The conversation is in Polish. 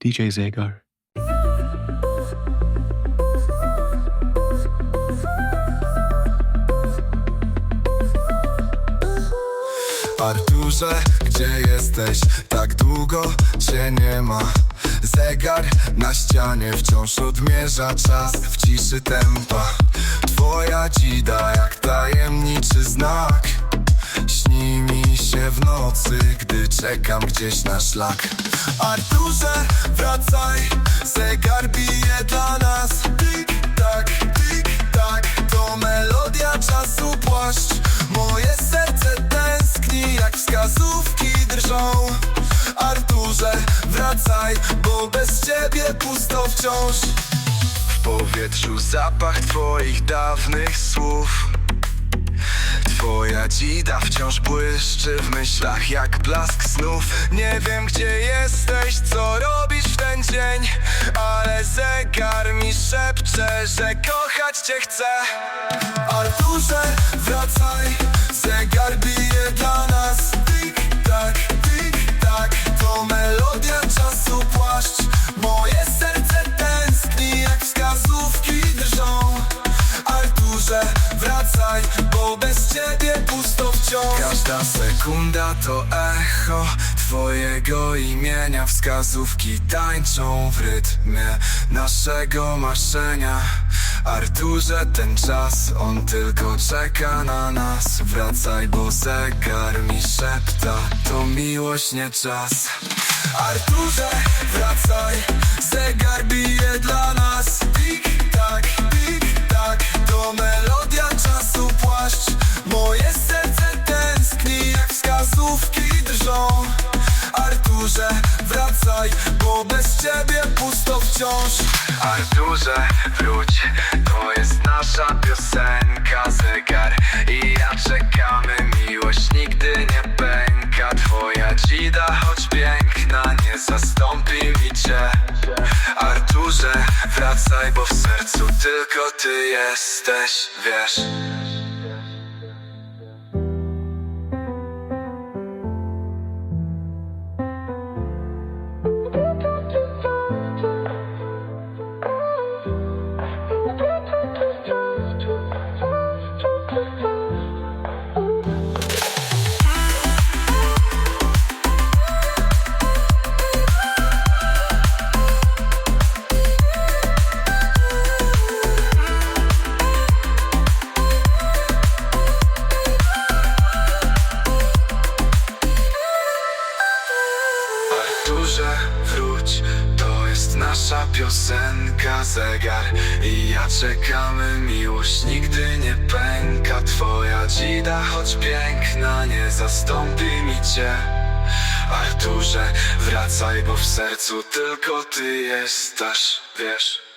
DJ Zegar. Arturze, gdzie jesteś? Tak długo cię nie ma Zegar na ścianie wciąż odmierza czas W ciszy tempa Twoja dzida jak tajemniczy znak Śni w nocy, gdy czekam gdzieś na szlak. Arturze, wracaj Zegar bije dla nas. Tik tak, tik tak To melodia czasu płaszcz. Moje serce tęskni Jak wskazówki drżą. Arturze, wracaj Bo bez ciebie pusto wciąż. W powietrzu zapach twoich dawnych słów Twoja dzida wciąż błyszczy w myślach jak blask snów. Nie wiem gdzie jesteś, co robisz w ten dzień Ale zegar mi szepcze, że kochać cię chcę. Arturze, wracaj, zegar wracaj, bo bez ciebie pusto wciąż. Każda sekunda to echo twojego imienia. Wskazówki tańczą w rytmie naszego marzenia. Arturze, ten czas, on tylko czeka na nas. Wracaj, bo zegar mi szepta, to miłość, nie czas. Arturze, wracaj, zegar wracaj, bo bez ciebie pusto wciąż. Arturze, wróć, to jest nasza piosenka Zegar. I ja czekamy, miłość nigdy nie pęka. Twoja dzida, choć piękna, nie zastąpi mi cię. Arturze, wracaj, bo w sercu tylko ty jesteś, wiesz nasza piosenka Zegar. I ja czekamy, miłość nigdy nie pęka. Twoja dzida, choć piękna, nie zastąpi mi cię. Arturze, wracaj, bo w sercu tylko ty jesteś, wiesz